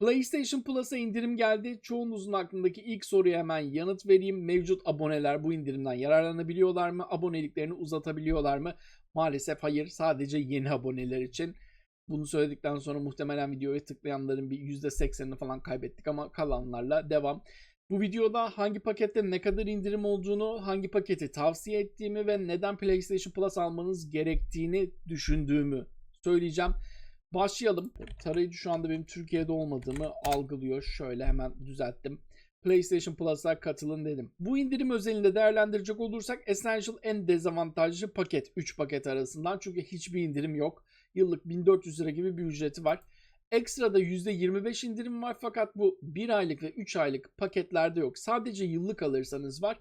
PlayStation Plus'a indirim geldi. Çoğunuzun aklındaki ilk soruya hemen yanıt vereyim. Mevcut aboneler bu indirimden yararlanabiliyorlar mı? Aboneliklerini uzatabiliyorlar mı? Maalesef hayır. Sadece yeni aboneler için. Bunu söyledikten sonra muhtemelen videoya tıklayanların bir %80'ini falan kaybettik ama kalanlarla devam. Bu videoda hangi pakette ne kadar indirim olduğunu, hangi paketi tavsiye ettiğimi ve neden PlayStation Plus almanız gerektiğini düşündüğümü söyleyeceğim. Başlayalım. Tarayıcı şu anda benim Türkiye'de olmadığımı algılıyor. Şöyle hemen düzelttim. PlayStation Plus'a katılın dedim. Bu indirim özelinde değerlendirecek olursak Essential en dezavantajlı paket 3 paket arasından çünkü hiçbir indirim yok. Yıllık 1400 lira gibi bir ücreti var. Ekstrada %25 indirim var fakat bu 1 aylık ve 3 aylık paketlerde yok. Sadece yıllık alırsanız var.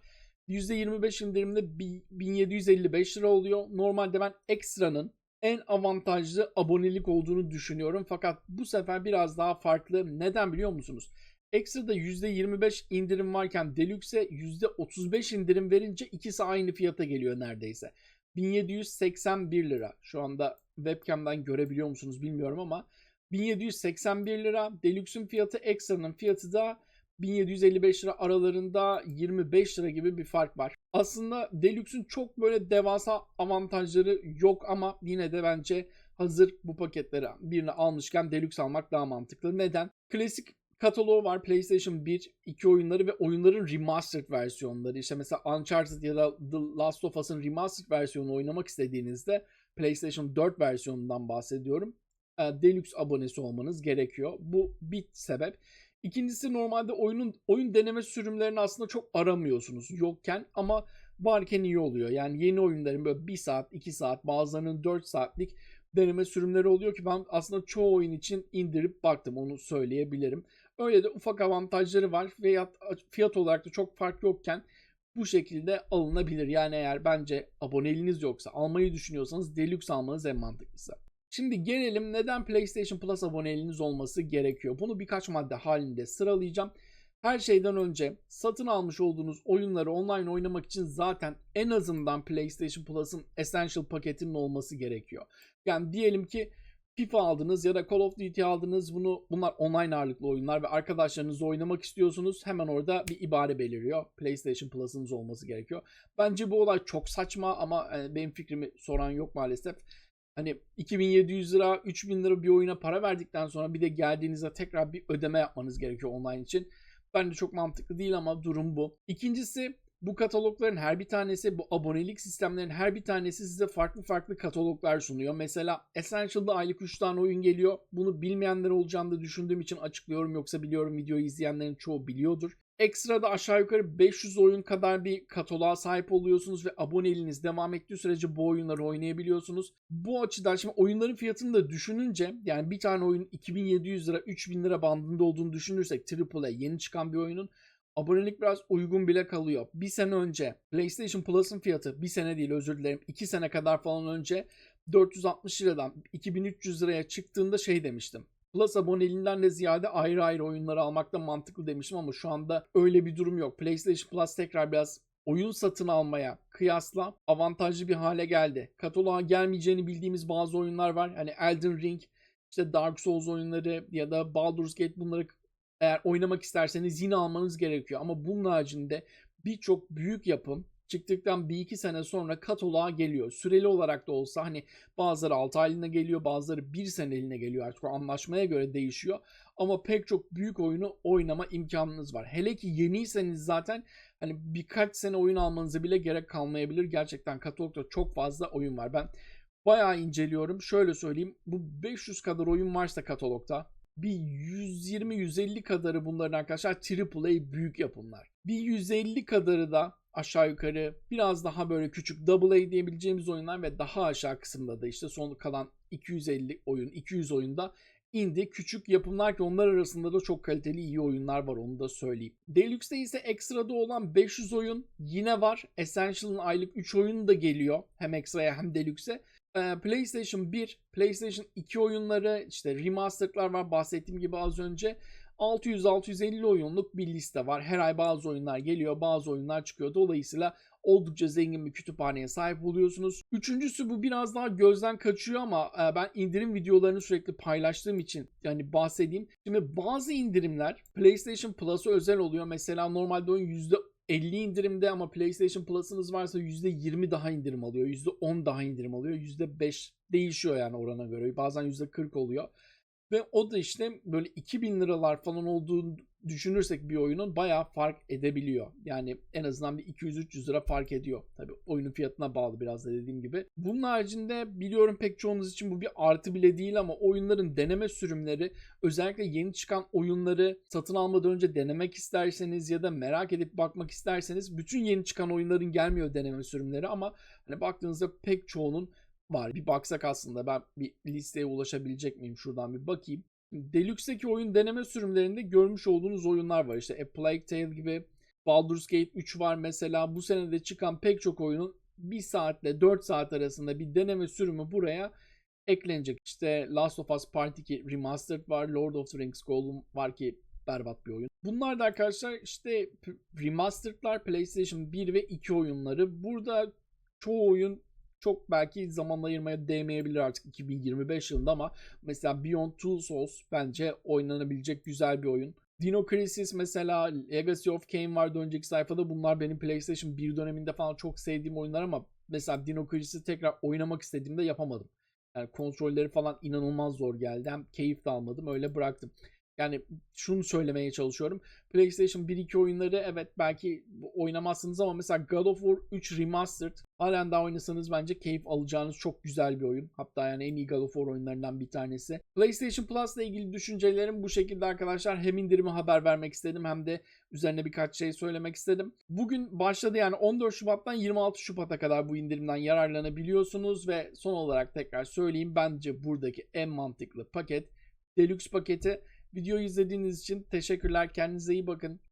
%25 indirimde 1755 lira oluyor. Normalde ben ekstranın en avantajlı abonelik olduğunu düşünüyorum. Fakat bu sefer biraz daha farklı. Neden biliyor musunuz? Ekstra'da %25 indirim varken Deluxe'e %35 indirim verince ikisi aynı fiyata geliyor neredeyse. 1781 lira. Şu anda webcam'dan görebiliyor musunuz bilmiyorum ama 1781 lira. Deluxe'ün fiyatı Extra'nın fiyatı da 1755 lira aralarında 25 lira gibi bir fark var. Aslında Deluxe'ün çok böyle devasa avantajları yok ama yine de bence hazır bu paketleri birini almışken Deluxe almak daha mantıklı. Neden? Klasik kataloğu var PlayStation 1, 2 oyunları ve oyunların remastered versiyonları. İşte mesela Uncharted ya da The Last of Us'ın remastered versiyonunu oynamak istediğinizde PlayStation 4 versiyonundan bahsediyorum. Deluxe abonesi olmanız gerekiyor. Bu bir sebep. İkincisi normalde oyunun oyun deneme sürümlerini aslında çok aramıyorsunuz yokken ama varken iyi oluyor. Yani yeni oyunların böyle 1 saat, 2 saat, bazılarının 4 saatlik deneme sürümleri oluyor ki ben aslında çoğu oyun için indirip baktım onu söyleyebilirim. Öyle de ufak avantajları var ve fiyat olarak da çok fark yokken bu şekilde alınabilir. Yani eğer bence aboneliğiniz yoksa almayı düşünüyorsanız Deluxe almanız en mantıklısı. Şimdi gelelim neden PlayStation Plus aboneliğiniz olması gerekiyor. Bunu birkaç madde halinde sıralayacağım. Her şeyden önce satın almış olduğunuz oyunları online oynamak için zaten en azından PlayStation Plus'ın Essential paketinin olması gerekiyor. Yani diyelim ki FIFA aldınız ya da Call of Duty aldınız. Bunu bunlar online ağırlıklı oyunlar ve arkadaşlarınızla oynamak istiyorsunuz. Hemen orada bir ibare beliriyor. PlayStation Plus'ınız olması gerekiyor. Bence bu olay çok saçma ama e, benim fikrimi soran yok maalesef. Hani 2700 lira, 3000 lira bir oyuna para verdikten sonra bir de geldiğinizde tekrar bir ödeme yapmanız gerekiyor online için. Bence çok mantıklı değil ama durum bu. İkincisi bu katalogların her bir tanesi, bu abonelik sistemlerin her bir tanesi size farklı farklı kataloglar sunuyor. Mesela Essential'da aylık 3 tane oyun geliyor. Bunu bilmeyenler olacağını da düşündüğüm için açıklıyorum. Yoksa biliyorum videoyu izleyenlerin çoğu biliyordur. Ekstrada aşağı yukarı 500 oyun kadar bir kataloğa sahip oluyorsunuz ve aboneliğiniz devam ettiği sürece bu oyunları oynayabiliyorsunuz. Bu açıdan şimdi oyunların fiyatını da düşününce yani bir tane oyun 2700 lira 3000 lira bandında olduğunu düşünürsek AAA yeni çıkan bir oyunun abonelik biraz uygun bile kalıyor. Bir sene önce PlayStation Plus'ın fiyatı bir sene değil özür dilerim 2 sene kadar falan önce 460 liradan 2300 liraya çıktığında şey demiştim. Plus aboneliğinden de ziyade ayrı ayrı oyunları almakta mantıklı demiştim ama şu anda öyle bir durum yok. PlayStation Plus tekrar biraz oyun satın almaya kıyasla avantajlı bir hale geldi. Kataloğa gelmeyeceğini bildiğimiz bazı oyunlar var. Hani Elden Ring, işte Dark Souls oyunları ya da Baldur's Gate bunları eğer oynamak isterseniz yine almanız gerekiyor. Ama bunun haricinde birçok büyük yapım çıktıktan bir iki sene sonra kataloğa geliyor. Süreli olarak da olsa hani bazıları 6 aylığına geliyor bazıları 1 seneliğine geliyor artık o anlaşmaya göre değişiyor. Ama pek çok büyük oyunu oynama imkanınız var. Hele ki yeniyseniz zaten hani birkaç sene oyun almanıza bile gerek kalmayabilir. Gerçekten katalogda çok fazla oyun var. Ben bayağı inceliyorum. Şöyle söyleyeyim bu 500 kadar oyun varsa katalogda bir 120-150 kadarı bunların arkadaşlar AAA büyük yapımlar. Bir 150 kadarı da aşağı yukarı biraz daha böyle küçük AA diyebileceğimiz oyunlar ve daha aşağı kısımda da işte son kalan 250 oyun, 200 oyunda indie küçük yapımlar ki onlar arasında da çok kaliteli iyi oyunlar var onu da söyleyeyim. Deluxe'de ise ekstrada olan 500 oyun yine var. Essential'ın aylık 3 oyunu da geliyor hem ekstraya hem Deluxe'e. PlayStation 1, PlayStation 2 oyunları işte remastered'lar var bahsettiğim gibi az önce. 600-650 oyunluk bir liste var. Her ay bazı oyunlar geliyor, bazı oyunlar çıkıyor. Dolayısıyla oldukça zengin bir kütüphaneye sahip oluyorsunuz. Üçüncüsü bu biraz daha gözden kaçıyor ama e, ben indirim videolarını sürekli paylaştığım için yani bahsedeyim. Şimdi bazı indirimler PlayStation Plus'a özel oluyor. Mesela normalde oyun %50 indirimde ama PlayStation Plus'ınız varsa %20 daha indirim alıyor. %10 daha indirim alıyor. %5 değişiyor yani orana göre. Bazen %40 oluyor. Ve o da işte böyle 2000 liralar falan olduğunu düşünürsek bir oyunun bayağı fark edebiliyor. Yani en azından bir 200-300 lira fark ediyor. Tabii oyunun fiyatına bağlı biraz da dediğim gibi. Bunun haricinde biliyorum pek çoğunuz için bu bir artı bile değil ama oyunların deneme sürümleri özellikle yeni çıkan oyunları satın almadan önce denemek isterseniz ya da merak edip bakmak isterseniz bütün yeni çıkan oyunların gelmiyor deneme sürümleri ama hani baktığınızda pek çoğunun var. Bir baksak aslında ben bir listeye ulaşabilecek miyim? Şuradan bir bakayım. Deluxe'deki oyun deneme sürümlerinde görmüş olduğunuz oyunlar var. İşte A Plague Tale gibi Baldur's Gate 3 var mesela. Bu senede çıkan pek çok oyunun 1 saatle 4 saat arasında bir deneme sürümü buraya eklenecek. İşte Last of Us Part 2 Remastered var. Lord of the Rings Gollum var ki berbat bir oyun. Bunlar da arkadaşlar işte remastered'lar PlayStation 1 ve 2 oyunları. Burada çoğu oyun çok belki zaman ayırmaya değmeyebilir artık 2025 yılında ama mesela Beyond Two Souls bence oynanabilecek güzel bir oyun. Dino Crisis mesela Legacy of Kain vardı önceki sayfada. Bunlar benim PlayStation 1 döneminde falan çok sevdiğim oyunlar ama mesela Dino Crisis'i tekrar oynamak istediğimde yapamadım. Yani kontrolleri falan inanılmaz zor geldi. Hem keyif de almadım öyle bıraktım. Yani şunu söylemeye çalışıyorum. PlayStation 1-2 oyunları evet belki oynamazsınız ama mesela God of War 3 Remastered halen daha oynasanız bence keyif alacağınız çok güzel bir oyun. Hatta yani en iyi God of War oyunlarından bir tanesi. PlayStation Plus ile ilgili düşüncelerim bu şekilde arkadaşlar. Hem indirimi haber vermek istedim hem de üzerine birkaç şey söylemek istedim. Bugün başladı yani 14 Şubat'tan 26 Şubat'a kadar bu indirimden yararlanabiliyorsunuz ve son olarak tekrar söyleyeyim bence buradaki en mantıklı paket Deluxe paketi. Videoyu izlediğiniz için teşekkürler. Kendinize iyi bakın.